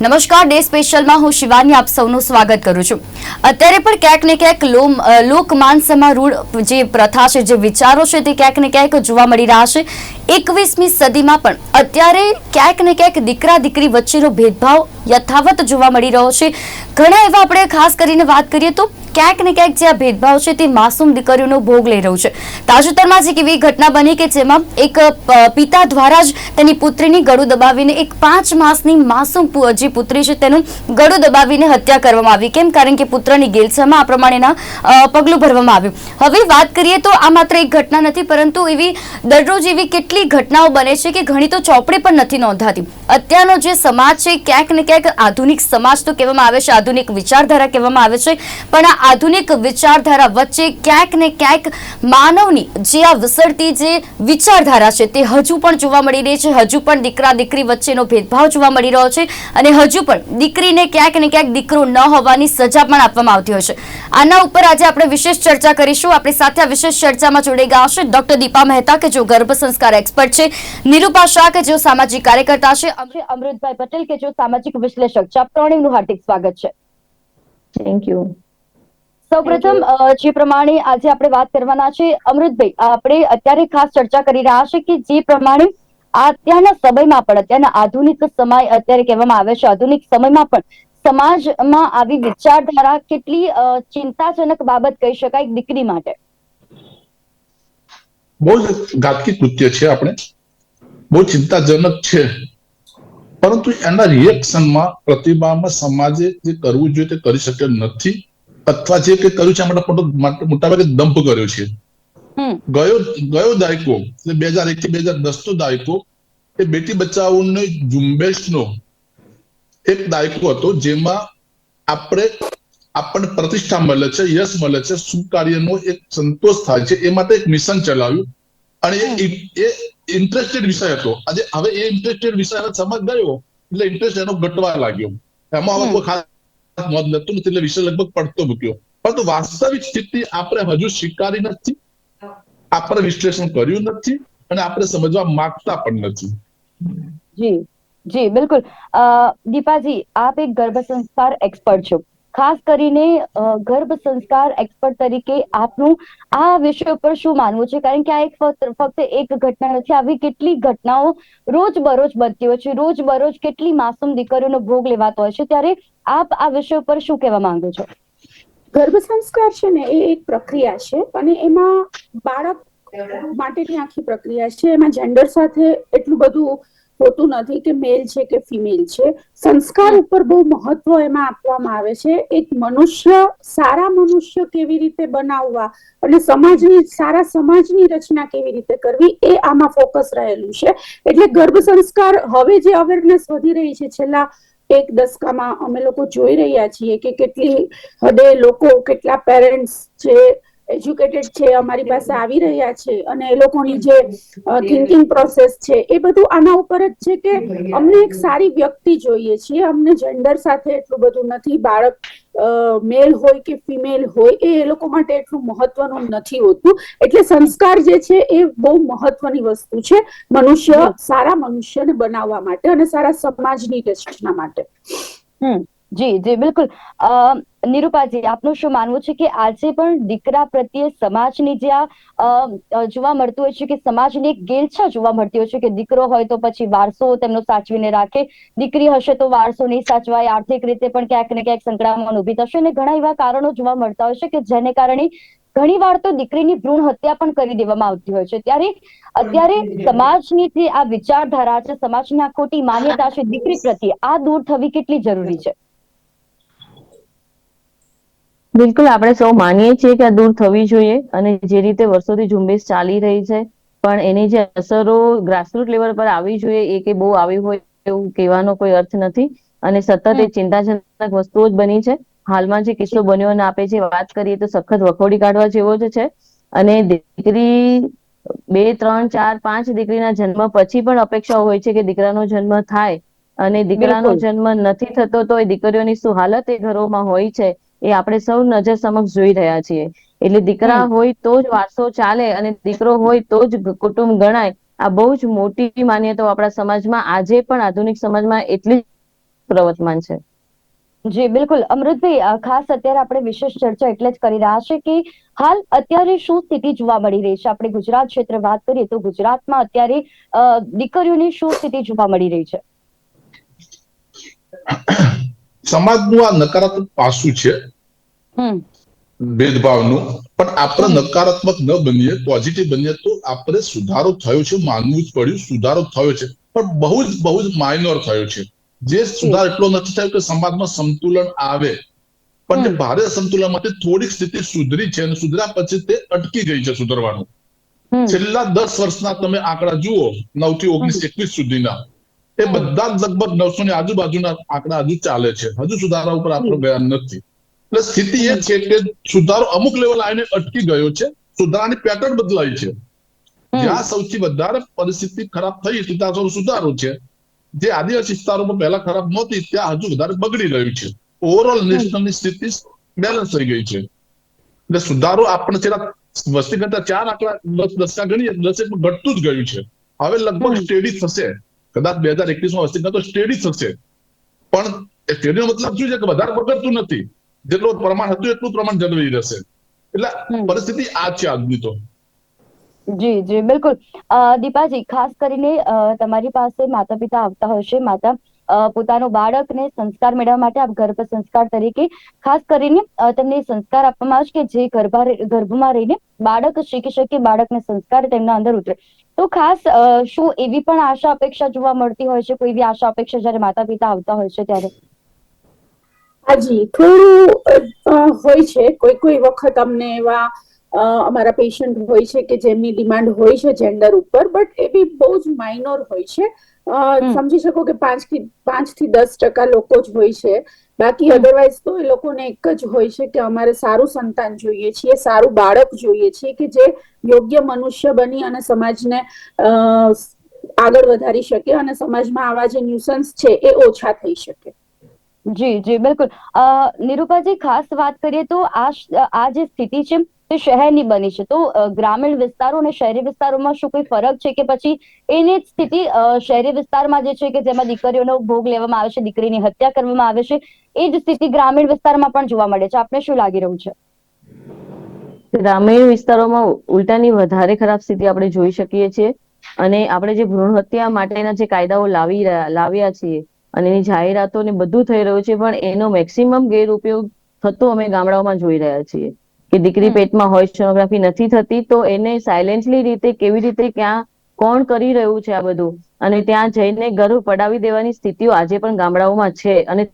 નમસ્કાર, ડે સ્પેશિયલમાં હું શિવાની આપ સૌનું સ્વાગત કરું છું. અત્યારે પણ ક્યાંક ને ક્યાંક લોકમાનસમાં રૂઢ જે પ્રથા છે, જે વિચારો છે, તે ક્યાંક ને ક્યાંક જોવા મળી રહ્યા છે. એકવીસમી સદીમાં પણ અત્યારે ક્યાંક ને ક્યાંક દીકરા દીકરી વચ્ચેનો ભેદભાવ યથાવત જોવા મળી રહ્યો છે. ઘણા એવા આપણે ખાસ કરીને વાત કરીએ તો ક્યાંક ને ક્યાંક જે ભેદભાવ છે તે માસૂમ દીકરીઓનો ભોગ લઈ રહ્યું છે. તાજેતરમાં જ એક એવી ઘટના બની કે જેમાં એક પિતા દ્વારા જ તેની પુત્રીની ગળું દબાવીને એક પાંચ માસની માસૂમ જે પુત્રી છે તેનું ગળું દબાવીને હત્યા કરવામાં આવી. કેમ? કારણ કે પુત્રની ગેલસામાં આ પ્રમાણેના પગલું ભરવામાં આવ્યું. હવે વાત કરીએ તો આ માત્ર એક ઘટના નથી, પરંતુ એવી દરરોજ એવી કેટલી ઘટનાઓ બને છે કે ઘણી તો ચોપડી પણ નથી નોંધાતી. અત્યારનો જે સમાજ છે, ક્યાંક ને ક્યાંક આધુનિક સમાજ તો કહેવામાં આવે છે, આધુનિક વિચારધારા કહેવામાં આવે છે, પણ આ આધુનિક વિચારધારા વચ્ચે ક્યાંક ને ક્યાંક માનવની જે આ વિસરતી જે વિચારધારા છે તે હજુ પણ જોવા મળી રહી છે. હજુ પણ દીકરા દીકરી વચ્ચેનો ભેદભાવ જોવા મળી રહ્યો છે અને હજુ પણ દીકરીને ક્યાંક ને ક્યાંક દીકરો ન હોવાની સજા પણ આપવામાં આવતી હોય છે. આના ઉપર આજે આપણે વિશેષ ચર્ચા કરીશું. આપણી સાથે આ વિશેષ ચર્ચામાં જોડાઈ ગયા છે ડોક્ટર દીપા મહેતા કે જો ગર્ભ સંસ્કાર એક્સપર્ટ છે નિરૂપા શાહ કે જેઓ સામાજિક કાર્યકર્તા છે અમૃતભાઈ પટેલ કે જેઓ સામાજિક વિશ્લેષક છે. આપ ત્રણેયનું હાર્દિક સ્વાગત છે. થેન્ક યુ સૌપ્રથમ જે પ્રમાણે આજે આપણે વાત કરવાના છે, અમૃતભાઈ, આપણે અત્યારે ખાસ ચર્ચા કરી રહ્યા છે કે જે પ્રમાણે અત્યારના સમયમાં પણ, અત્યારના આધુનિક સમય અત્યારે કહેવામાં આવે છે, આધુનિક સમયમાં પણ સમાજમાં આવી વિચારધારા કેટલી ચિંતાજનક બાબત કહી શકાય દીકરી માટે. બહુ જ ઘાતકી કૃત્ય છે આપણે. બહુ ચિંતાજનક છે. પરંતુ એના રિએક્શનમાં પ્રતિભામાં સમાજે જે કરવું જોઈએ તે કરી શકે નથી. અથવા જે કંઈ કર્યું છે મોટો માટે- મોટાભાગે દંભ કર્યો છે. ગયો ગયો દાયકો બે હજાર એક થી બે હજાર દસ નો દાયકો એ બેટી બચાવોની ઝુંબેશનો એક દાયકો હતો જેમાં આપણે આપણને પ્રતિષ્ઠા મળે છે યશ મળે છે શું કાર્યનો એક સંતોષ થાય છે એ માટે એક મિશન ચલાવ્યું. અને એ ઇન્ટરેસ્ટેડ વિષય હતો. આજે હવે એ ઇન્ટરેસ્ટેડ વિષય સમજ ગયો એટલે ઇન્ટરેસ્ટ એનો ઘટવા લાગ્યો. એમાં હવે કોઈ ખાસ નોંધ લેતું નથી એટલે વિષય લગભગ પડતો મૂક્યો. પરંતુ વાસ્તવિક સ્થિતિ આપણે હજુ સ્વીકારી નથી. આપણે વિશ્લેષણ કર્યું નથી અને આપણે સમજવા માંગતા પણ નથી. જી જી, બિલકુલ. દીપાજી, આપ એક ગર્ભ સંસ્કાર એક્સપર્ટ છો. ખાસ કરીને ગર્ભ સંસ્કાર એક્સપર્ટ તરીકે આપનું આ વિષય ઉપર શું માનવું છે? કારણ કે આ એક ફક્ત એક ઘટના નથી. આવી કેટલી ઘટનાઓ રોજ બરોજ બનતી હોય છે. રોજ બરોજ કેટલી માસૂમ દીકરીઓનો ભોગ લેવાતો હોય છે. ત્યારે આપ આ વિષય ઉપર શું કહેવા માંગો છો? ગર્ભ સંસ્કાર છે ને, એ એક પ્રક્રિયા છે. અને એમાં બાળક માટેની આખી પ્રક્રિયા છે. એમાં જેન્ડર સાથે એટલું બધું હોતું નથી કે મેલ છે કે ફિમેલ છે. સંસ્કાર ઉપર બહુ મહત્વ એમાં આપવામાં આવે છે. એક મનુષ્ય સારા મનુષ્ય કેવી રીતે બનાવવા અને સમાજની સારા સમાજની રચના કેવી રીતે કરવી એ આમાં ફોકસ રહેલું છે. એટલે ગર્ભ સંસ્કાર હવે જે અવેરનેસ વધી રહી છે છેલ્લા એક દસકામાં અમે લોકો જોઈ રહ્યા છીએ કે કેટલી હદે લોકો કેટલા પેરેન્ટ્સ છે એજ્યુકેટેડ છે, અમારી પાસે આવી રહ્યા છે અને એ લોકોની જે થિંકિંગ પ્રોસેસ છે, એ બધું આના ઉપર જ છે કે અમને એક સારી વ્યક્તિ જોઈએ છીએ. અમને જેન્ડર સાથે એટલું બધું નથી, બાળક મેલ હોય કે ફિમેલ હોય, એ એ લોકો માટે એટલું મહત્વનું નથી હોતું. એટલે સંસ્કાર જે છે એ બહુ મહત્વની વસ્તુ છે, મનુષ્ય સારા મનુષ્યને બનાવવા માટે અને સારા સમાજની રચના માટે. હમ. જી જી, બિલકુલ. નિરૂપાજી, આપનું શું માનવું છે કે આજે પણ દીકરા પ્રત્યે સમાજની જે આ જોવા મળતું હોય છે કે સમાજની એક ગેલછા જોવા મળતી હોય છે કે દીકરો હોય તો પછી વારસો તેમનો સાચવીને રાખે, દીકરી હશે તો વારસો નહીં સાચવાય, આર્થિક રીતે પણ ક્યાંક ને ક્યાંક સંકળામણ ઊભી થશે અને ઘણા એવા કારણો જોવા મળતા હોય છે કે જેને કારણે ઘણી વાર તો દીકરીની ભ્રૂણ હત્યા પણ કરી દેવામાં આવતી હોય છે. ત્યારે અત્યારે સમાજની જે આ વિચારધારા છે, સમાજની આ ખોટી માન્યતા છે દીકરી પ્રત્યે, આ દૂર થવી કેટલી જરૂરી છે? બિલકુલ આપણે સૌ માનીએ છીએ કે આ દૂર થવી જોઈએ અને જે રીતે વર્ષોથી ઝુંબેશ ચાલી રહી છે પણ એની જે અસરો ગ્રાસરૂટ લેવલ પર આવી જોઈએ એ કે બહુ આવી હોય એવું કહેવાનો કોઈ અર્થ નથી અને સતત એ ચિંતાજનક વસ્તુઓ જ બની છે. હાલમાં જે કિસ્સો બન્યો અને આપે જે વાત કરીએ તો સખત વખોડી કાઢવા જેવો જ છે અને દીકરી બે ત્રણ ચાર પાંચ દીકરીના જન્મ પછી પણ અપેક્ષા હોય છે કે દીકરાનો જન્મ થાય અને દીકરાનો જન્મ નથી થતો તો એ દીકરીઓની શું હાલત એ ઘરોમાં હોય છે એ આપણે સૌ નજર સમક્ષ જોઈ રહ્યા છીએ. એટલે દીકરા હોય તો જ વારસો ચાલે અને દીકરો હોય તો જ કુટુંબ ગણાય. આ બહુ જ મોટી માન્યતાઓ આપણા સમાજમાં આજે પણ આધુનિક સમાજમાં એટલી પ્રવર્તમાન છે. જી બિલકુલ. અમૃતભાઈ ખાસ અત્યારે આપણે વિશેષ ચર્ચા એટલે જ કરી રહ્યા છે કે હાલ અત્યારે શું સ્થિતિ જોવા મળી રહી છે? આપણે ગુજરાત ક્ષેત્રે વાત કરીએ તો ગુજરાતમાં અત્યારે દીકરીઓની શું સ્થિતિ જોવા મળી રહી છે? સમાજનું આ નકારાત્મક પાસું છે. ભેદભાવનું. પણ આપણે નકારાત્મક ન બનીએ પોઝિટિવ બનીએ તો આપણે સુધારો થયો છે માનવું જ પડ્યું સુધારો થયો છે. પણ બહુ જ બહુ જ માઇનોર થયો છે. જે સુધાર એટલો નથી થયો કે સમાજમાં સંતુલન આવે. પણ જે ભારે સંતુલન માટે થોડીક સ્થિતિ સુધરી છે અને સુધર્યા પછી તે અટકી ગઈ છે સુધરવાનું. છેલ્લા દસ વર્ષના તમે આંકડા જુઓ નવથી ઓગણીસ એકવીસ સુધીના. એ બધા જ લગભગ નવસો ની આજુબાજુના આંકડા હજુ ચાલે છે. હજુ સુધારા ઉપર આપણો બયાન નથી. એટલે સ્થિતિ એ છે કે સુધારો અમુક લેવલ આવીને અટકી ગયો છે. સુધારાની પેટર્ન બદલાઈ છે. જ્યાં સૌથી વધારે પરિસ્થિતિ ખરાબ થઈ હતી ત્યાં સુધારો છે. જે આદિવાસી વિસ્તારોમાં પહેલા ખરાબ નહોતી ત્યાં હજુ વધારે બગડી રહ્યું છે. ઓવરઓલ નેશનલની સ્થિતિ બેલેન્સ થઈ ગઈ છે. એટલે સુધારો આપણે છેલ્લા વસ્તી કરતા ચાર આંકડા દસ દસકા ગણીએ તો ઘટતું જ ગયું છે. હવે લગભગ સ્ટેડી થશે. કદાચ બે હજાર એકવીસમાં વસ્તી કરતા સ્ટેડી થશે. પણ સ્ટેડી મતલબ શું છે કે વધારે બગડતું નથી. જેટલું પ્રમાણ હતું એટલું પ્રમાણ જળવાઈ રહેશે. એટલે પરિસ્થિતિ આ છે આજની તો. જી જી બિલકુલ. દીપાજી ખાસ કરીને તમારી પાસે માતા પિતા આવતા હશે માતા અ, પોતાનું બાળકને સંસ્કાર મેળવવા માટે આપ ગર્ભ સંસ્કાર તરીકે ખાસ કરીને તેમને સંસ્કાર આપવામાં આવશે કે જે ગર્ભા ગર્ભમાં રહીને બાળક શીખી શકે, બાળકને સંસ્કાર તેમના અંદર ઉતરે. તો ખાસ શું એવી પણ આશા અપેક્ષા જોવા મળતી હોય છે? કોઈ એવી આશા અપેક્ષા જ્યારે માતા પિતા આવતા હોય છે ત્યારે? હાજી, થોડું હોય છે. કોઈ કોઈ વખત અમને એવા અમારા પેશન્ટ હોય છે કે જેમની ડિમાન્ડ હોય છે જેન્ડર ઉપર, બટ એ બી બહુ જ માઇનોર હોય છે. સમજી શકો કે પાંચથી પાંચથી દસ ટકા લોકો જ હોય છે. બાકી અધરવાઇઝ તો એ લોકોને એક જ હોય છે કે અમારે સારું સંતાન જોઈએ છીએ સારું બાળક જોઈએ છીએ કે જે યોગ્ય મનુષ્ય બની અને સમાજને આગળ વધારી શકે અને સમાજમાં આવા જે ન્યુસન્સ છે એ ઓછા થઈ શકે. જી જી બિલકુલ. અ, નિરૂપાજી ખાસ વાત કરીએ તો આ આ જે સ્થિતિ છે તે શહેરની બની છે. તો ગ્રામીણ વિસ્તારો અને શહેરી વિસ્તારોમાં શું કોઈ ફરક છે કે પછી એની સ્થિતિ શહેરી વિસ્તારમાં જે છે કે જેમાં દીકરીઓનો ભોગ લેવામાં આવે છે, દીકરીની હત્યા કરવામાં આવે છે, એ જ સ્થિતિ ગ્રામીણ વિસ્તારમાં પણ જોવા મળે છે. આપને શું લાગી રહ્યું છે? ગ્રામીણ વિસ્તારોમાં ઉલટાની વધારે ખરાબ સ્થિતિ આપણે જોઈ શકીએ છીએ અને આપણે જે ભ્રૂણ હત્યા માટેના જે કાયદાઓ લાવી લાવ્યા છીએ અને એની જાહેરાતો ને બધું થઈ રહ્યું છે, પણ એનો મેક્સિમમ ગેરઉપયોગ થતો અમે ગામડાઓમાં જોઈ રહ્યા છીએ. કે દીકરી પેટમાં હોય સોનોગ્રાફી નથી થતી તો એને સાયલેન્ટલી રીતે કેવી રીતે ક્યાં કોણ કરી રહ્યું છે આ બધું? અને ત્યાં જઈને ગર્ભ પડાવી દેવાની સ્થિતિઓ આજે પણ ગામડાઓમાં છે અને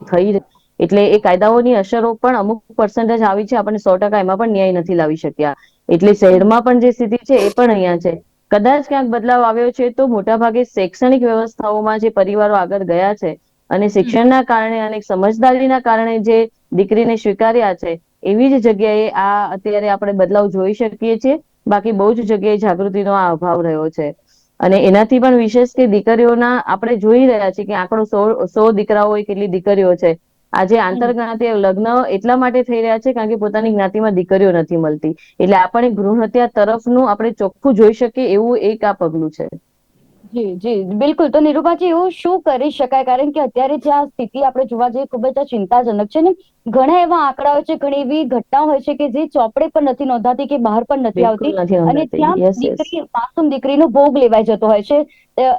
થઈ એટલે એ કાયદાઓની અસરો પણ અમુક પર્સન્ટેજ આવી છે આપણને સો ટકા એમાં પણ ન્યાય નથી લાવી શક્યા. એટલે શહેરમાં પણ જે સ્થિતિ છે એ પણ અહીંયા છે. કદાચ ક્યાંક બદલાવ આવ્યો છે તો મોટાભાગે શૈક્ષણિક વ્યવસ્થાઓમાં જે પરિવારો આગળ ગયા છે અને શિક્ષણના કારણે અને સમજદારીના કારણે જે દીકરીને સ્વીકાર્યા છે એવી જ જગ્યાએ આ અત્યારે આપણે બદલાવ જોઈ શકીએ છીએ. બાકી બહુ જ જગ્યાએ જાગૃતિનો આ અભાવ રહ્યો છે. અને એનાથી પણ વિશેષ કે દીકરીઓના આપણે જોઈ રહ્યા છીએ કે આંકડો સો સો દીકરાઓ કેટલી દીકરીઓ છે. આજે આંતરજ્ઞાતીય લગ્ન એટલા માટે થઈ રહ્યા છે કારણ કે પોતાની જ્ઞાતિમાં દીકરીઓ નથી મળતી. એટલે આપણે ગૃહ હત્યા તરફનું આપણે ચોખ્ખું જોઈ શકીએ એવું એક આ પગલું છે. જી જી બિલકુલ. તો નિરૂપાજી એવું શું કરી શકાય? કારણ કે અત્યારે જે આ સ્થિતિ આપણે જોવા જઈએ ખૂબ જ ચિંતાજનક છે ને? ઘણા એવા આંકડાઓ છે ઘણી એવી ઘટનાઓ હોય છે કે જે ચોપડે પણ નથી નોંધાતી કે બહાર પણ નથી આવતી. અને ત્યાં દીકરી માસૂમ દીકરીનો ભોગ લેવાઈ જતો હોય છે.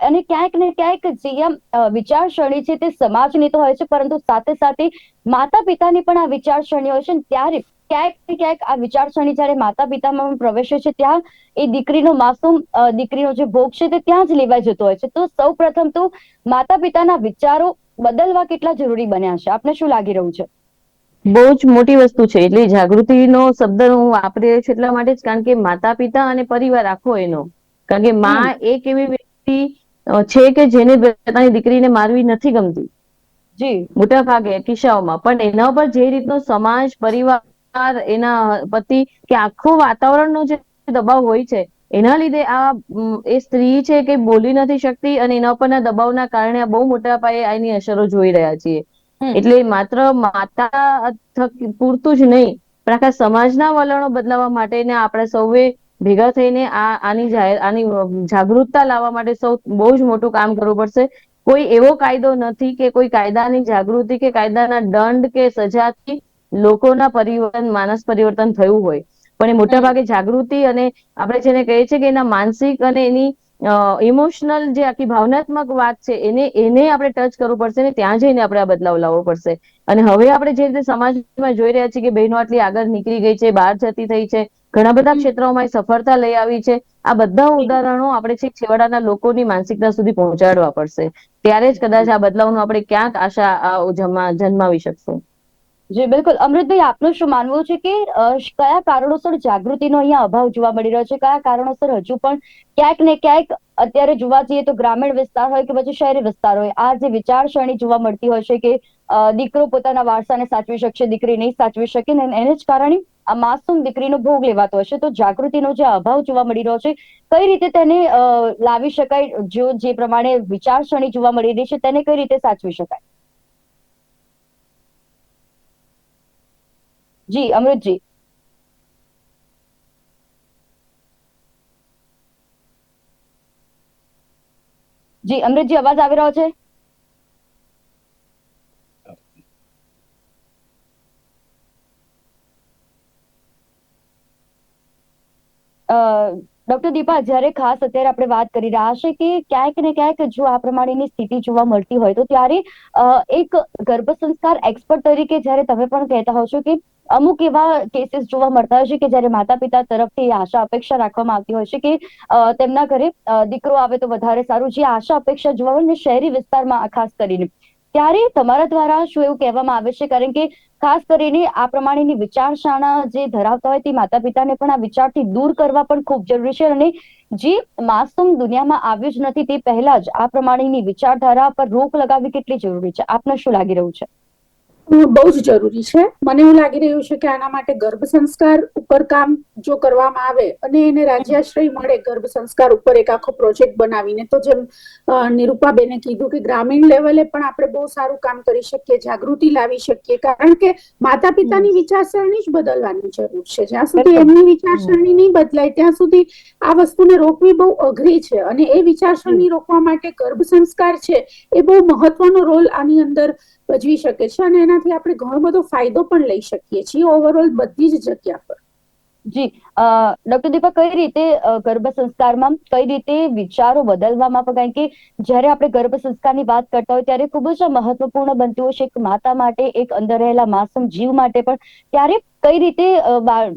અને ક્યાંક ને ક્યાંક જે વિચારસરણી છે તે સમાજની તો હોય છે પરંતુ સાથે સાથે માતા પિતાની પણ આ વિચારસરણી હોય છે ને ત્યારે ક્યાંક ક્યાંક આ વિચારસરણી જ્યારે માતા પિતામાં પ્રવેશે છે ત્યાં એ દીકરીનો માસૂમ દીકરીનો જે ભોગ છે તે ત્યાં જ લેવાઈ જતો હોય છે. તો સૌ પ્રથમ તો માતા પિતાના વિચારો બદલવા કેટલા જરૂરી બન્યા છે? આપને શું લાગી રહ્યું છે? બહુ જ મોટી વસ્તુ છે. એટલે જાગૃતિનો શબ્દ હું વાપરી રહી છું એટલા માટે જ કારણ કે માતા પિતા અને પરિવાર આખો એનો. કારણ કે માં એક એવી વ્યક્તિ છે કે જેને પોતાની દીકરીને મારવી નથી ગમતી. જી. મોટા ભાગે કિસ્સાઓમાં. પણ એના પર જે રીતનો સમાજ પરિવાર એના પતિ કે આખું વાતાવરણનો જે દબાવ હોય છે એના લીધે આ એ સ્ત્રી છે કે બોલી નથી શકતી અને એના પરના દબાવના કારણે આ બહુ મોટા પાયે આની અસરો જોઈ રહ્યા છીએ. એટલે માત્ર માતા પૂરતું જ નહીં પણ આખા સમાજના વલણો બદલાવા માટે ને આપણે સૌએ ભેગા થઈને આ આની આની જાગૃતતા લાવવા માટે સૌ બહુ જ મોટું કામ કરવું પડશે. કોઈ એવો કાયદો નથી કે કોઈ કાયદાની જાગૃતિ કે કાયદાના દંડ કે સજાથી લોકોના પરિવર્તન માનસ પરિવર્તન થયું હોય. પણ એ મોટા ભાગે જાગૃતિ અને આપણે જેને કહીએ છીએ કે એના માનસિક અને એની ઇમોશનલ જે આખી ભાવનાત્મક વાત છે એને એને આપણે ટચ કરવું પડશે ને ત્યાં જઈને આપણે આ બદલાવ લાવવો પડશે. અને હવે આપણે જે રીતે સમાજમાં જોઈ રહ્યા છીએ કે બહેનો આટલી આગળ નીકળી ગઈ છે બહાર જતી થઈ છે ઘણા બધા ક્ષેત્રોમાં સફળતા લઈ આવી છે. આ બધા ઉદાહરણો આપણે છેક છેવાડાના લોકોની માનસિકતા સુધી પહોંચાડવા પડશે. ત્યારે જ કદાચ આ બદલાવનો આપણે ક્યાંક આશા જન્માવી શકશું. જી, બિલકુલ. અમૃતભાઈ આપનું શું માનવું છે કે કયા કારણોસર જાગૃતિનો અહીંયા અભાવ જોવા મળી રહ્યો છે? કયા કારણોસર હજુ પણ ક્યાંક ને ક્યાંક અત્યારે જોવા જઈએ તો ગ્રામીણ વિસ્તાર હોય કે પછી શહેરી વિસ્તાર હોય, આ જે વિચારસરણી જોવા મળતી હોય છે કે દીકરો પોતાના વારસાને સાચવી શકશે, દીકરી નહીં સાચવી શકે ને એને જ કારણે આ માસૂમ દીકરીનો ભોગ લેવાતો હશે. તો જાગૃતિનો જે અભાવ જોવા મળી રહ્યો છે, કઈ રીતે તેને લાવી શકાય? જો જે પ્રમાણે વિચારસરણી જોવા મળી રહી છે, તેને કઈ રીતે સાચવી શકાય? જી, અમૃતજી. જી, અમૃતજી, અવાજ આવી રહ્યો છે? ડોક્ટર દીપા, જ્યારે ખાસ અત્યારે આપણે વાત કરી રહ્યા છે કે ક્યાંક ને ક્યાંક જો આ પ્રમાણેની સ્થિતિ જોવા મળતી હોય, તો ત્યારે એક ગર્ભ સંસ્કાર એક્સપર્ટ તરીકે જ્યારે તમે પણ કહેતા હો છો કે અમુક એવા કેસીસ જોવા મળતા હોય છે કે જ્યારે માતા પિતા તરફથી આશા અપેક્ષા રાખવામાં આવતી હોય છે કે તેમના ઘરે દીકરો આવે તો વધારે સારું. જે આશા અપેક્ષા જોવા ને શહેરી વિસ્તારમાં ખાસ કરીને. ત્યારે તમારા દ્વારા શું એવું કહેવામાં આવે છે? કારણ કે ખાસ કરીને આ પ્રમાણેની વિચારસરણા જે ધરાવતા હોય તે માતા પિતાને પણ આ વિચારથી દૂર કરવા પણ ખૂબ જરૂરી છે અને જે માસૂમ દુનિયામાં આવ્યું જ નથી તે પહેલા જ આ પ્રમાણેની વિચારધારા પર રોક લગાવવી કેટલી જરૂરી છે? આપને શું લાગી રહ્યું છે? બહુ જ જરૂરી છે. મને એવું લાગી રહ્યું છે કે આના માટે ગર્ભ સંસ્કાર ઉપર કામ જો કરવામાં આવે અને એને રાજ્યાશ્રય મળે ગર્ભ સંસ્કાર ઉપર એક આખો પ્રોજેક્ટ બનાવીને તો જેમ નિરૂપાબેને કીધું કે ગ્રામીણ લેવલે પણ આપણે બહુ સારું કામ કરી શકીએ જાગૃતિ લાવી શકીએ કારણ કે માતા પિતાની વિચારસરણી જ બદલવાની જરૂર છે. જ્યાં સુધી એમની વિચારસરણી નહીં બદલાય ત્યાં સુધી આ વસ્તુને રોકવી બહુ અઘરી છે અને એ વિચારસરણી રોકવા માટે ગર્ભ સંસ્કાર છે એ બહુ મહત્વનો રોલ આની અંદર ભજવી શકે છે અને એનાથી આપણે ઘણો બધો ફાયદો પણ લઈ શકીએ છીએ ઓવરઓલ બધી જ જગ્યા પર. જી ડોક્ટર દીપા કઈ રીતે ગર્ભ સંસ્કારમાં, કઈ રીતે વિચારો બદલવામાં કારણ કે જ્યારે આપણે ગર્ભ સંસ્કારની વાત કરતા હોય ત્યારે ખૂબ જ મહત્વપૂર્ણ બનતું હોય છે એક માતા માટે એક અંદર રહેલા માસૂમ જીવ માટે પણ. ત્યારે કઈ રીતે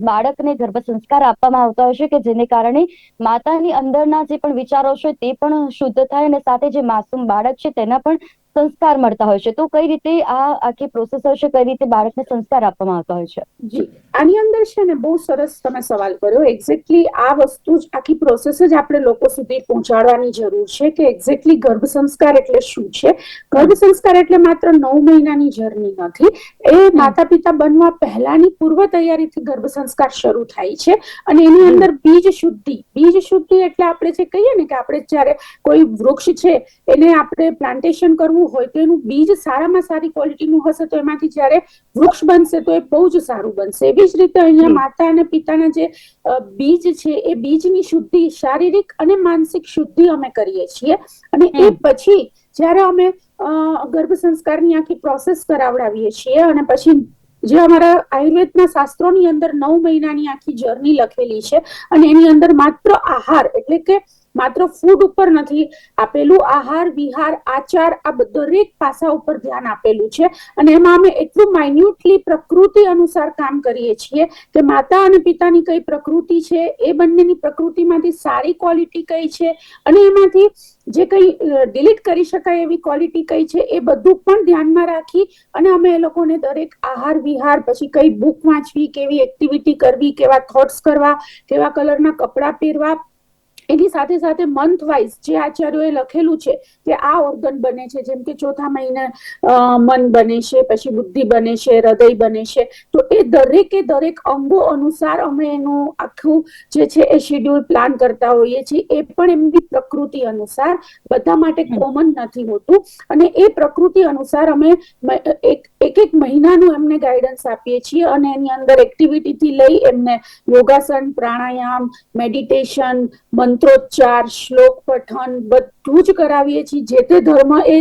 બાળકને ગર્ભ સંસ્કાર આપવામાં આવતા હોય છે કે જેને કારણે માતાની અંદરના જે પણ વિચારો છે તે પણ શુદ્ધ થાય અને સાથે જે માસૂમ બાળક છે તેના પણ સંસ્કાર મળતા હોય છે. તો કઈ રીતે આ આખી પ્રોસેસ હોય છે કઈ રીતે બાળકને સંસ્કાર આપવામાં આવતા હોય છે? જી. આની અંદર છે ને બહુ સરસ તમે સવાલ કર્યો. એક્ઝેક્ટલી આ વસ્તુ જ આખી પ્રોસેસ જ આપણે લોકો સુધી પહોંચાડવાની જરૂર છે કે એક્ઝેક્ટલી ગર્ભ સંસ્કાર એટલે શું છે? ગર્ભ સંસ્કાર એટલે માત્ર નવ મહિનાની જર્ની નથી. એ માતા પિતા બનવા પહેલાની પૂર્વ તૈયારીથી ગર્ભ સંસ્કાર શરૂ થાય છે. અને એની અંદર બીજ શુદ્ધિ. બીજ શુદ્ધિ એટલે આપણે જે કહીએ ને કે આપણે જ્યારે કોઈ વૃક્ષ છે એને આપણે પ્લાન્ટેશન કરવું હોય તો એનું બીજ સારામાં સારી ક્વોલિટીનું હશે તો એમાંથી જ્યારે વૃક્ષ બનશે તો એ બહુ જ સારું બનશે. એવી જ રીતે અહીંયા માતા અને પિતાના જે બીજ છે એ બીજની શુદ્ધિ શારીરિક અને માનસિક શુદ્ધિ અમે કરીએ છીએ. અને એ પછી જ્યારે અમે ગર્ભ સંસ્કારની આખી પ્રોસેસ કરાવડાવીએ છીએ અને પછી જે અમારા આયુર્વેદના શાસ્ત્રોની અંદર નવ મહિનાની આખી જર્ની લખેલી છે અને એની અંદર માત્ર આહાર એટલે કે માત્ર ફૂડ ઉપર નથી, આપેલું આહાર, વિહાર, આચાર, આ દરેક પાસા ઉપર ધ્યાન આપેલું છે. અને એમાં અમે એટલું માઇન્યુટલી પ્રકૃતિ અનુસાર કામ કરીએ છીએ કે માતા અને પિતાની કઈ પ્રકૃતિ છે, એ બંનેની પ્રકૃતિમાંથી સારી ક્વોલિટી કઈ છે, અને એમાંથી જે કઈ ડિલીટ કરી શકાય એવી ક્વોલિટી કઈ છે, એ બધું પણ ધ્યાનમાં રાખી અને અમે એ લોકોને દરેક આહાર, વિહાર, પછી કઈ બુક વાંચવી, કેવી એક્ટિવિટી કરવી, કેવા થોટ્સ કરવા, કેવા કલરના કપડાં પહેરવા એની સાથે સાથે મંથ વાઇઝ જે આચાર્યોએ લખેલું છે કે આ ઓર્ગન બને છે જેમ કે ચોથા મહિને મન બને છે પછી બુદ્ધિ બને છે હૃદય બને છે તો એ દરેકે દરેક અંગો અનુસાર અમે એનું આખું જે છે એ શેડ્યુલ પ્લાન કરતા હોઈએ છીએ. એ પણ એમની પ્રકૃતિ અનુસાર બધા માટે કોમન નથી હોતું. અને એ પ્રકૃતિ અનુસાર અમે એક એક એક મહિનાનું એમને ગાઈડન્સ આપીએ છીએ અને એની અંદર એક્ટિવિટીથી લઈ એમને યોગાસન પ્રાણાયામ મેડિટેશન મંત્ર મંત્રોચ્ચાર, શ્લોક પઠન બધું જ કરાવીએ છીએ. જે તે ધર્મ એ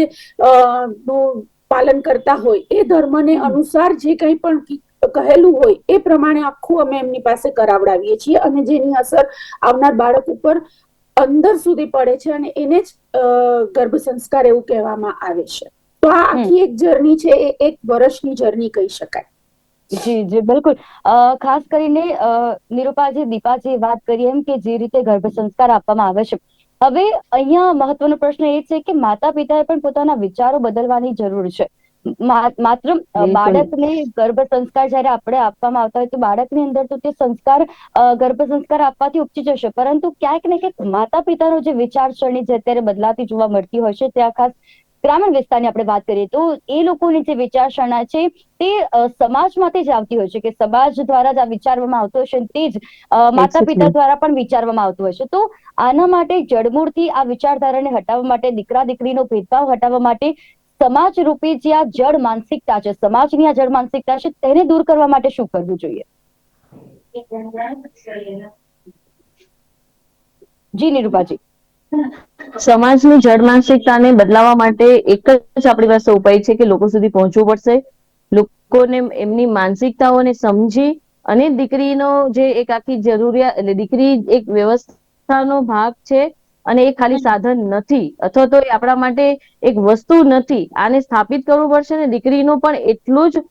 પાલન કરતા હોય, એ ધર્મને અનુસાર જે કંઈ પણ કહેલું હોય, એ પ્રમાણે આખું અમે એમની પાસે કરાવડાવીએ છીએ અને જેની અસર આવનાર બાળક ઉપર અંદર સુધી પડે છે અને એને જ ગર્ભ સંસ્કાર એવું કહેવામાં આવે છે. તો આ આખી એક જર્ની છે, એ એક વર્ષની જર્ની કહી શકાય. જી જી બિલકુલ. ખાસ કરીને નિરૂપાજી દીપાજી વાત કરીએ એમ કે જે રીતે ગર્ભ સંસ્કાર આપવામાં આવે છે. હવે અહીંયા મહત્વનો પ્રશ્ન એ છે કે માતા પિતાએ પણ પોતાના વિચારો બદલવાની જરૂર છે. માત્ર બાળકને ગર્ભ સંસ્કાર જ્યારે આપણે આપવામાં આવતા હોય તો બાળકની અંદર તો તે સંસ્કાર ગર્ભ સંસ્કાર આપવાથી ઉપજી જશે. પરંતુ ક્યાંક ને ક્યાંક માતા પિતાનો જે વિચારસરણી જે અત્યારે બદલાતી જોવા મળતી હોય છે ત્યાં ખાસ ગ્રામીણ વિસ્તારની આપણે વાત કરીએ તો એ લોકોની જે વિચારસરણા છે તે સમાજમાંથી જ આવતી હોય છે કે સમાજ દ્વારા જ આ વિચારવામાં આવતું હશે તે જ માતા પિતા દ્વારા પણ વિચારવામાં આવતું હશે તો આના માટે જડમૂળથી આ વિચારધારાને હટાવવા માટે દીકરા દીકરીનો ભેદભાવ હટાવવા માટે સમાજ રૂપી જે આ જડ માનસિકતા છે સમાજની આ જડ માનસિકતા છે તેને દૂર કરવા માટે શું કરવું જોઈએ? જી નિરૂપાજી. સમાજની જડ માનસિકતાને બદલાવવા માટે એક જ આપણી પાસે ઉપાય છે કે લોકો સુધી પહોંચવું પડશે. લોકોને એમની માનસિકતાઓને સમજી અને દીકરીનો જે એક આખી જરૂરિયાત એટલે દીકરી એક વ્યવસ્થાનો ભાગ છે અને એ ખાલી સાધન નથી અથવા તો એ આપણા માટે એક વસ્તુ નથી. આને સ્થાપિત કરવું પડશે ને દીકરીનું પણ એટલું જ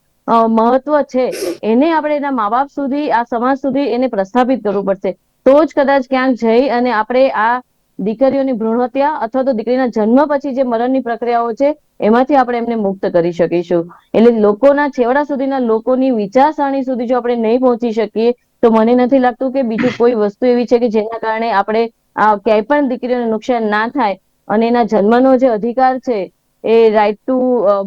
મહત્વ છે. એને આપણે એના મા બાપ સુધી, આ સમાજ સુધી એને પ્રસ્થાપિત કરવું પડશે. તો જ કદાચ ક્યાંક જઈ અને આપણે આ દીકરીઓની ભ્રૂણ હત્યા અથવા તો દીકરીના જન્મ પછી જે મરણની પ્રક્રિયાઓ છે, એમાંથી આપણે એમને મુક્ત કરી શકીશું. એટલે લોકોના છેવડા સુધીના લોકોની વિચારસરણી સુધી જો આપણે નહીં પહોંચી શકીએ, તો મને નથી લાગતું કે બીજું કોઈ વસ્તુ એવી છે કે જેના કારણે આપણે ક્યાંય પણ દીકરીઓને નુકસાન ના થાય અને એના જન્મનો જે અધિકાર છે, એ રાઈટ ટુ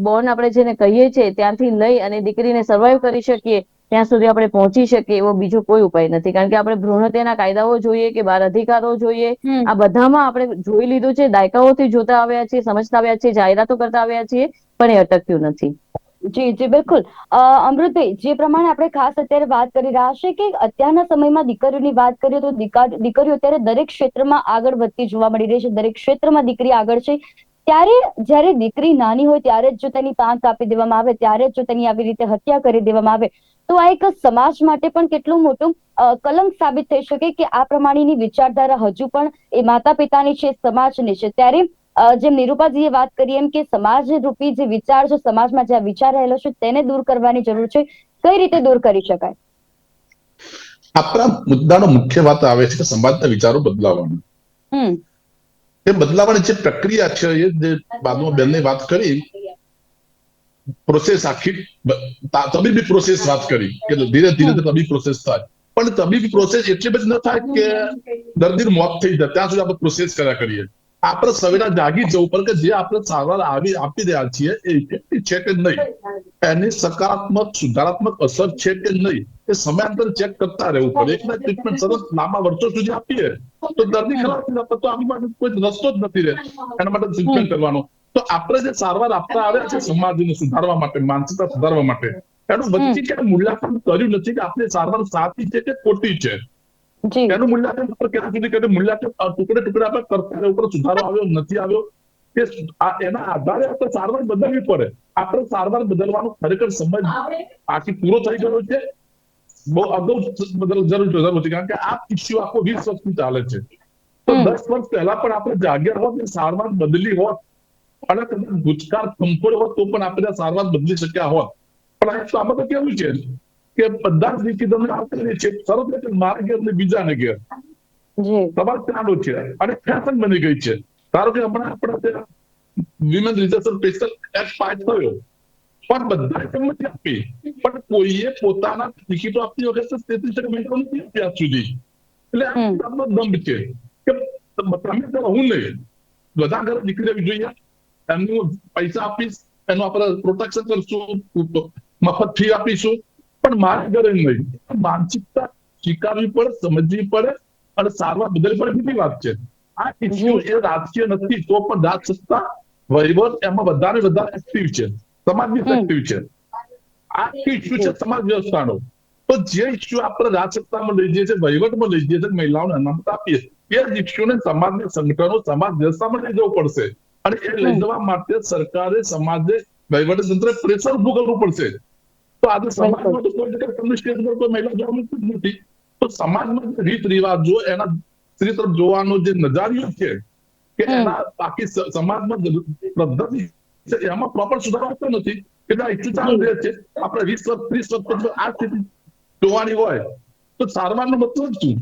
બોર્ન આપણે જેને કહીએ છીએ, ત્યાંથી લઈ અને દીકરીને સર્વાઈવ કરી શકીએ ત્યાં સુધી આપણે પહોંચી શકીએ એવો બીજો કોઈ ઉપાય નથી. કારણ કે આપણે ભ્રૂણ હત્યાના કાયદાઓ જોઈએ કે બાળ અધિકારો જોઈએ આ બધામાં આપણે જોઈ લીધું છે દાયકાઓથી જોતા આવ્યા છીએ સમજતા આવ્યા છીએ જાહેરાતો કરતા આવ્યા છીએ પણ એ અટક્યું નથી. જી જી બિલકુલ. અમૃતભાઈ જે પ્રમાણે આપણે ખાસ અત્યારે વાત કરી રહ્યા છે કે અત્યારના સમયમાં દીકરીઓની વાત કરીએ તો દીકા- દીકરીઓ અત્યારે દરેક ક્ષેત્રમાં આગળ વધતી જોવા મળી રહી છે દરેક ક્ષેત્રમાં દીકરી આગળ છે. ત્યારે જ્યારે દીકરી નાની હોય ત્યારે જ જો તેની પાંખ કાપી દેવામાં આવે ત્યારે જ જો તેની આવી રીતે હત્યા કરી દેવામાં આવે તો આ એક સમાજ માટે પણ કેટલું મોટું કલંક સાબિત થઈ શકે કે આ પ્રમાણેની વિચારધારા હજુ પણ એ માતા પિતાની છે સમાજની છે. ત્યારે જેમ નિરૂપાજીએ વાત કરી એમ કે સમાજ રૂપી જે વિચાર છે સમાજમાં જે વિચાર રહેલો છે તેને દૂર કરવાની જરૂર છે. કઈ રીતે દૂર કરી શકાય? આપણા મુદ્દાનો મુખ્ય વાત આવે છે કે સમાજના વિચારો બદલાવાના. એ બદલાવાની જે પ્રક્રિયા છે એ જે બાદમાં બેનને વાત કરી પ્રોસેસ આખી તબીબી પ્રોસેસ વાત કરી કે ધીરે ધીરે તબીબી પ્રોસેસ થાય. પણ તબીબી પ્રોસેસ એટલી બધી ન થાય કે દર્દીનું મોત થઈ જાય, ત્યાં સુધી આપણે પ્રોસેસ કર્યા કરીએ. આપણે સવેરા જાગી જવું પડે કે જે આપણે સારવાર આવી, આપી રહ્યા છીએ, એ ઇફેક્ટિવ છે કે નહીં? એની સકારાત્મક, સુધારાત્મક અસર છે કે નહીં? એ સમયાંતર ચેક કરતા રહેવું પડે. એકના ટ્રીટમેન્ટ સરસ લાંબા વર્ષો સુધી આપીએ. તો દર્દી ખરાબ થઈ જાય તો આની માટે કોઈ રસ્તો જ નથી રહે એના માટે ટ્રીટમેન્ટ કરવાનો. તો આપણે જે સારવાર આપતા આવ્યા છે સમાજને સુધારવા માટે માનસિકતા સુધારવા માટે એનું વચ્ચે ક્યારે મૂલ્યાંકન કર્યું નથી કે આપણી સારવાર સાચી છે કે ખોટી છે. એનું મૂલ્યાંકન ક્યાં સુધી કરે મૂલ્યાંકન ટુકડે ટુકડે આપણે કરતા ઉપર સુધારો આવ્યો નથી આવ્યો. કે આ એના આધારે આપણે સારવાર બદલવી પડે. આપણે સારવાર બદલવાનો ખરેખર સમય આખી પૂરો થઈ ગયો છે. બહુ અગાઉ બદલ જરૂર જરૂર હતી કારણ કે આ ઇસ્યુ આખો વીસ વર્ષથી ચાલે છે. તો દસ વર્ષ પહેલા પણ આપણે જાગ્યા હોત ને સારવાર બદલી હોત અને કદાચ ભૂતકાળ સંપૂર્ણ હોત તો પણ આપણે સારવાર બદલી શક્યા હોત. પણ આ આમાં તો કેવું છે કે બધા જ રીતે તમને આવતી છે સરસ રીતે મારા ઘેર ને બીજાને ઘેર તમારે ચાલુ છે અને ફેશન બની ગઈ છે. ધારો કે હમણાં આપણે women reservation special act pass થયો. પણ બધા સંમતિ આપી. પણ કોઈએ પોતાના ટિકિટો આપતી વખતે તેત્રીસ ટકા મહિલાઓ નથી આપી આજ સુધી એટલે આપનો દંભ છે કે તમે હું નહીં. બધા ઘર નીકળી આવી જોઈએ. એમનું પૈસા આપીશ એનું આપણે પ્રોટેક્શન કરશું મફત ફી આપીશું. પણ મારા ઘરે નહીં. માનસિકતા સ્વીકારવી પડે સમજવી પડે અને સારવાર બદલવી પડે બીજી વાત છે. આ ઇસ્યુ એ રાજકીય નથી તો પણ રાજ સત્તા વહીવટ એમાં વધારે વધારે એક્ટિવ છે. સમાજ બી છે. આ ઇસ્યુ છે સમાજ વ્યવસ્થાનો. તો જે ઇસ્યુ આપણે રાજસત્તામાં લઈ જઈએ છીએ વહીવટમાં લઈ જઈએ છીએ મહિલાઓને અનામત આપીએ. એ જ ઇસ્યુને સમાજના સંગઠનો સમાજ વ્યવસ્થામાં લઈ જવું પડશે. અને એ લઈ જવા માટે સરકારે સમાજે વહીવટી તંત્ર પ્રેશર ઉભું કરવું પડશે. તો આજે સમાજમાં તો કોઈ જગ્યાએ તમને સ્ટેજ પર કોઈ મહિલા જોવા મળતી જ નથી. તો સમાજમાં રીત રિવાજો એના સ્ત્રી તરફ જોવાનો જે નજારિયો છે કે એના બાકી સમાજમાં પદ્ધતિ એમાં પ્રોપર સુધારો થતો નથી. એટલે આ ઇસ્યુ ચાલુ રહે છે. આપણે વીસ વર્ષ ત્રીસ વર્ષ પછી આ સ્થિતિ જોવાની હોય તો સારવારનો મતલબ શું?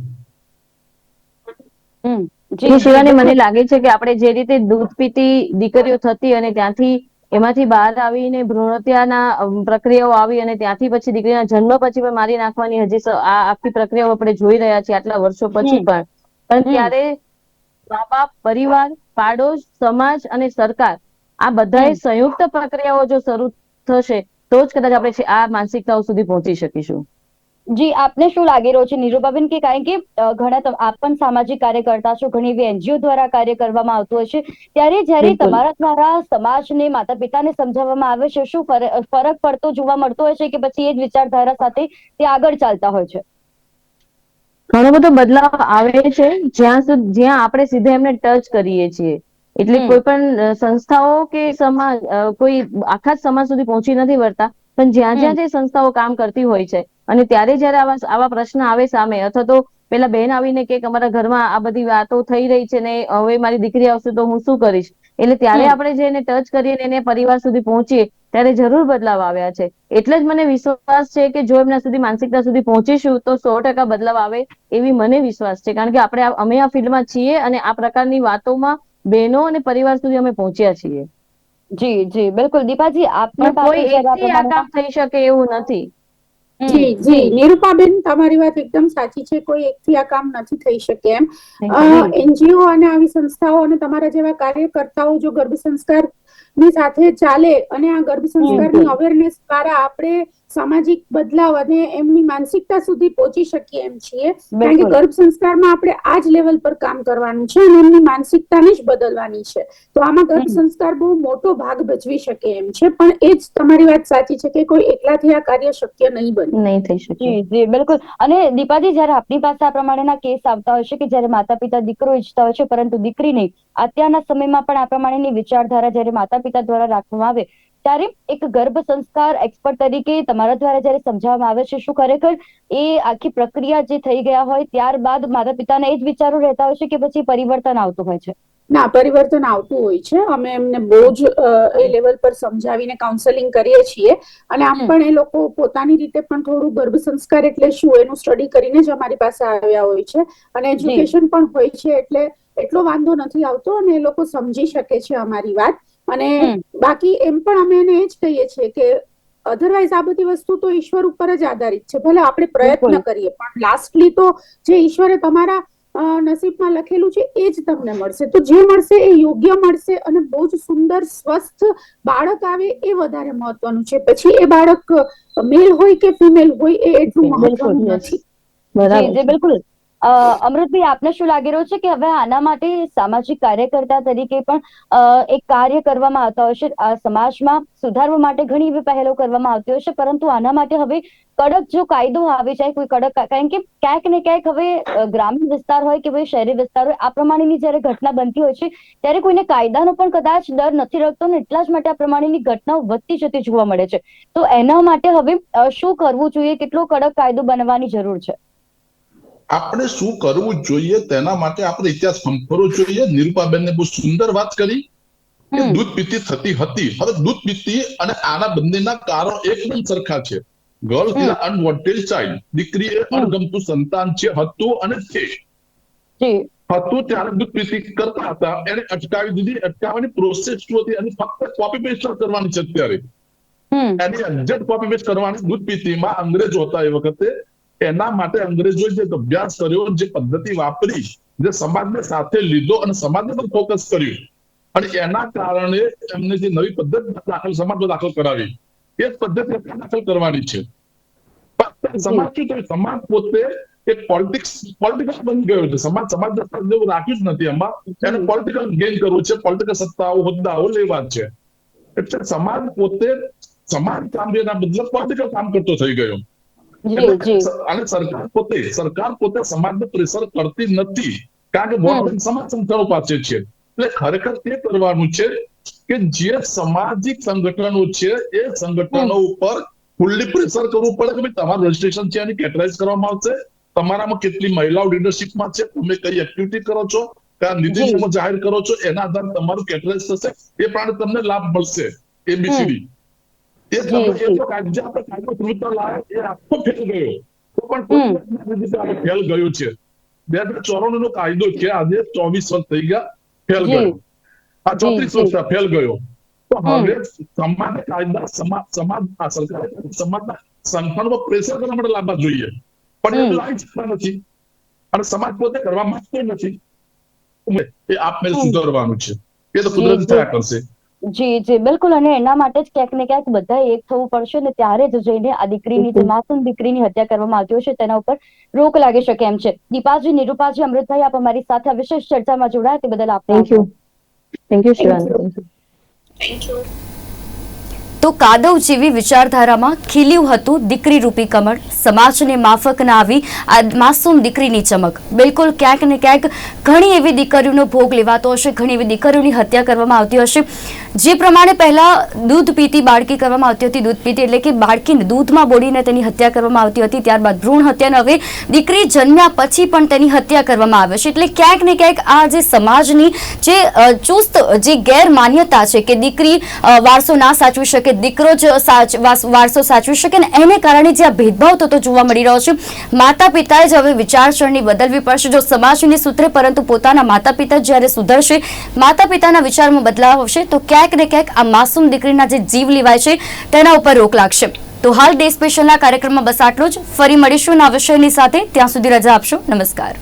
હમ. જી શિવાની મને લાગે છે કે આપણે જે રીતે દૂધ પીતી દીકરીઓ થતી અને ત્યાંથી એમાંથી બહાર આવીને ભ્રૂણત્યાના પ્રક્રિયાઓ આવી અને ત્યાંથી પછી દીકરીના જન્મ પછી પણ મારી નાખવાની હજી આ આખી પ્રક્રિયાઓ આપણે જોઈ રહ્યા છીએ આટલા વર્ષો પછી પણ. પણ ત્યારે મા બાપ પરિવાર પાડોશ સમાજ અને સરકાર આ બધાએ સંયુક્ત પ્રક્રિયાઓ જો શરૂ થશે તો જ કદાચ આપણે આ માનસિકતાઓ સુધી પહોંચી શકીશું. જી આપને શું લાગી રહ્યું છે નિરૂપાબેન કે કારણ કે ઘણા આપ પણ સામાજિક કાર્યકર્તા છો ઘણી એવી એનજીઓ દ્વારા કાર્ય કરવામાં આવતું હોય છે ત્યારે જ્યારે તમારા દ્વારા સમાજને માતા પિતાને સમજાવવામાં આવે છે શું ફર- ફરક પડતો જોવા મળતો હોય છે કે પછી એ જ વિચારધારા સાથે તે આગળ ચાલતા હોય છે? ઘણો બધો બદલાવ આવે છે જ્યાં સુધી જ્યાં આપણે સીધા એમને ટચ કરીએ છીએ. એટલે કોઈ પણ સંસ્થાઓ કે સમાજ કોઈ આખા જ સમાજ સુધી પહોંચી નથી વળતા પણ જ્યાં જ્યાં જે સંસ્થાઓ કામ કરતી હોય છે અને ત્યારે જયારે આવા આવા પ્રશ્ન આવે સામે અથવા તો પેલા બેન આવીને કે અમારા ઘરમાં આ બધી વાતો થઈ રહી છે ને હવે મારી દીકરી આવશે તો હું શું કરીશ? એટલે ત્યારે આપણે જે એને ટચ કરીએ ને એને પરિવાર સુધી પહોંચીએ ત્યારે જરૂર બદલાવ આવ્યા છે. એટલે જ મને વિશ્વાસ છે કે જો એમના સુધી માનસિકતા સુધી પહોંચીશું તો સો ટકા બદલાવ આવે એવી મને વિશ્વાસ છે. કારણ કે આપણે અમે આ ફિલ્ડમાં છીએ અને આ પ્રકારની વાતોમાં બહેનો અને પરિવાર સુધી અમે પહોંચ્યા છીએ. જી જી બિલકુલ. દીપાજી આપને કોઈ એકથી આ કામ થઈ શકે એવું નથી. જી જી નિરૂપાબેન તમારી વાત એકદમ સાચી છે. કોઈ એકથી આ કામ નથી થઈ શકે એમ. એનજીઓ અને આવી સંસ્થાઓ અને તમારા જેવા કાર્યકર્તાઓ જો ગર્ભ સંસ્કારની સાથે ચાલે અને આ ગર્ભ સંસ્કારની. અવેરનેસ દ્વારા આપણે સામાજિક બદલાવ અને એમની માનસિકતા સુધી પહોંચી શકીએ એમ છીએ. કારણ કે ગર્ભ સંસ્કારમાં આપણે આ જ લેવલ પર કામ કરવાનું છે અને એમની માનસિકતાને જ બદલવાની છે. તો આમાં ગર્ભ સંસ્કાર બહુ મોટો ભાગ ભજવી શકે એમ છે. પણ એ જ તમારી વાત સાચી છે કે કોઈ એકલાથી આ કાર્ય શક્ય નહીં બને. નહીં થઈ શકે. જી જી બિલકુલ. અને દીપાજી જ્યારે આપની પાસે આ પ્રમાણેના કેસ આવતા હોય છે કે જ્યારે માતા પિતા દીકરો ઈચ્છતા હોય છે પરંતુ દીકરી નહીં અત્યારના સમયમાં પણ આ પ્રમાણેની વિચારધારા જ્યારે માતા પિતા દ્વારા રાખવામાં આવે ત્યારે એક ગર્ભ સંસ્કાર એક્સપર્ટ તરીકે તમારા દ્વારા જ્યારે સમજાવવામાં આવે છે શું ખરેખર એ આખી પ્રક્રિયા જે થઈ ગયા હોય ત્યારબાદ માતા પિતાને એ જ વિચારો રહેતા હોય છે કે પછી પરિવર્તન આવતું હોય છે? ના પરિવર્તન આવતું હોય છે. અમે એમને બહુ જ એ લેવલ પર સમજાવીને કાઉન્સેલિંગ કરીએ છીએ. અને આમ પણ એ લોકો પોતાની રીતે પણ થોડું ગર્ભ સંસ્કાર એટલે શું એનું સ્ટડી કરીને જ અમારી પાસે આવ્યા હોય છે. અને એજ્યુકેશન પણ હોય છે એટલે એટલો વાંધો નથી આવતો અને એ લોકો સમજી શકે છે અમારી વાત. અને બાકી એમ પણ અમે એને એ જ કહીએ છીએ કે અધરવાઇઝ આ બધી વસ્તુ તો ઈશ્વર ઉપર જ આધારિત છે. ભલે આપણે પ્રયત્ન કરીએ પણ લાસ્ટલી તો જે ઈશ્વરે તમારા નસીબમાં લખેલું છે એ જ તમને મળશે. તો જે મળશે એ યોગ્ય મળશે અને બહુ જ સુંદર સ્વસ્થ બાળક આવે એ વધારે મહત્વનું છે. પછી એ બાળક મેલ હોય કે ફિમેલ હોય એ એટલું મહત્વનું નથી. બરાબર બિલકુલ અમૃતભાઈ, આપને શું લાગી રહ્યું છે કે હવે આના માટે સામાજિક કાર્યકર્તા તરીકે પણ એક કાર્ય કરવામાં આવતા હોય છે? આ સમાજમાં સુધારવા માટે ઘણી એવી પહેલો કરવામાં આવતી હોય છે, પરંતુ આના માટે હવે કડક જો કાયદો આવી જાય, કોઈ કડક કારણ કે ક્યાંક ને ક્યાંક હવે ગ્રામીણ વિસ્તાર હોય કે ભાઈ શહેરી વિસ્તાર હોય, આ પ્રમાણેની જ્યારે ઘટના બનતી હોય છે, ત્યારે કોઈને કાયદાનો પણ કદાચ ડર નથી રહેતો ને એટલા જ માટે આ પ્રમાણેની ઘટનાઓ વધતી જતી જોવા મળે છે. તો એના માટે હવે શું કરવું જોઈએ? કેટલો કડક કાયદો બનવાની જરૂર છે? આપણે શું કરવું જોઈએ તેના માટે આપણે ઇતિહાસ ફંફરવો જોઈએ. નિરૂપાબેનને બહુ સુંદર વાત કરી કે દૂધ પીતી થતી હતી. હવે દૂધ પીતી અને આના બંનેના કારણો એકદમ સરખા છે. ગર્લ ઇઝ અનવોન્ટેડ ચાઇલ્ડ દીકરી એ. અણગમતું સંતાન છે હતું અને છે. હતું ત્યારે દૂધ પીતી કરતા હતા. એને અટકાવી દીધી. અટકાવવાની પ્રોસેસ શું હતી? એની ફક્ત કોપી પેસ્ટ કરવાની છે અત્યારે. એની એક્ઝેક્ટ કોપી પેસ્ટ કરવાની દૂધ પીતીમાં અંગ્રેજો હતા એ વખતે. એના માટે અંગ્રેજોએ જે અભ્યાસ કર્યો, જે પદ્ધતિ વાપરી, જે સમાજને સાથે લીધો અને સમાજને પર ફોકસ કર્યું. અને એના કારણે એમને જે નવી પદ્ધતિ દાખલ, સમાજમાં દાખલ કરાવી. એ પદ્ધતિ દાખલ કરવાની છે. સમાજ શું થયું સમાજ પોતે એક પોલિટિક્સ પોલિટિકલ બની ગયો છે. સમાજ સમાજ જેવું રાખ્યું જ નથી એમાં. એને પોલિટિકલ ગેઇન કરવું છે પોલિટિકલ સત્તાઓ, હોદ્દાઓ લેવા છે. એટલે સમાજ પોતે, સમાજ કામ જેના બદલે પોલિટિકલ કામ કરતો થઈ ગયો. અને સરકાર પોતે સરકાર પોતે સમાજને પ્રેશર કરતી નથી. કારણ કે વોટ સમાજ સંસ્થાઓ પાસે છે. એટલે ખરેખર તે કરવાનું છે કે જે સામાજિક સંગઠનો છે એ સંગઠનો ઉપર ફૂલ્લી પ્રેશર કરવું પડે. કે ભાઈ તમારું રજીસ્ટ્રેશન છે એની કેટરાઇઝ કરવામાં આવશે. તમારામાં કેટલી મહિલાઓ લીડરશિપમાં છે તમે કઈ એક્ટિવિટી કરો છો કયા નીતિ જાહેર કરો છો એના આધારે તમારું કેટરાઇઝ થશે. એ પ્રમાણે તમને લાભ મળશે. એબીસીડી એ તમે જી, એ જી. તો કાયદો જે આપણે કાયદો લાવે એ આખો ફેલ ગયો. તો પણ કોઈ રીતે આપણે ફેલ ગયો છે. બે હજાર ચોરાણું નો કાયદો છે આજે ચોવીસ વર્ષ થઈ ગયા ફેલ ગયો. આ ચોત્રીસ વર્ષ ફેલ ગયો. તો હવે સમાજ કાયદા સમાજ સમાજ આ સમાજના સંગઠનો પ્રેશર કરવા માટે લાવવા જોઈએ. પણ એ લાવી શકતા નથી. અને સમાજ પોતે કરવા માંગતો નથી. એ આપમેળે. સુધારવાનું છે. એ તો કુદરતી થયા કરશે. જી જી બિલકુલ. અને એના માટે જ ક્યાંક ને ક્યાંક બધા એક થવું પડશે ને ત્યારે જ જઈને આ દીકરીની જે માસૂમ દીકરીની હત્યા કરવામાં આવતી છે તેના ઉપર રોક લાગી શકે એમ છે. દીપાજી નિરૂપાજી અમૃતભાઈ આપ અમારી સાથે આ વિશેષ ચર્ચામાં જોડાયા તે બદલ આપ થેન્ક યુ થેન્ક યુ તો કાદવ જેવી વિચારધારામાં ખીલ્યું હતું દીકરી રૂપી કમળ. સમાજને માફક ના આવી આ માસૂમ દીકરીની ચમક. બિલકુલ ક્યાંક ને ક્યાંક ઘણી એવી દીકરીઓનો ભોગ લેવાતો હશે ઘણી એવી દીકરીઓની હત્યા કરવામાં આવતી હશે. જે પ્રમાણે પહેલા દૂધ પીતી, બાળકી કરવામાં આવતી હતી, દૂધ પીતી એટલે કે બાળકીને દૂધમાં બોડીને તેની હત્યા કરવામાં આવતી હતી, ત્યારબાદ ભ્રૂણ હત્યાને હવે દીકરી જન્મ્યા પછી પણ તેની હત્યા કરવામાં આવે છે. એટલે ક્યાંક ને ક્યાંક આ જે સમાજની જે ચુસ્ત, જે ગેરમાન્યતા છે કે દીકરી વારસો ના સાચવી શકે, દીકરો જ વારસો સાચવી શકે, ને એને કારણે જે આ ભેદભાવ થતો જોવા મળી રહ્યો છે. માતા પિતાએ જ હવે વિચારસરણી બદલવી પડશે. જો સમાજની સૂત્રે પરંતુ પોતાના માતા પિતા જ્યારે સુધરશે માતા પિતાના વિચારમાં બદલાવ આવશે, તો ક્યાંક ને ક્યાંક આ માસૂમ દીકરીના જે જીવ લેવાય છે, તેના ઉપર રોક લાગશે. તો હાલ ડે સ્પેશિયલના કાર્યક્રમમાં બસ આટલું જ. ફરી મળીશું આ વિષયની સાથે. ત્યાં સુધી રજા આપશો. નમસ્કાર.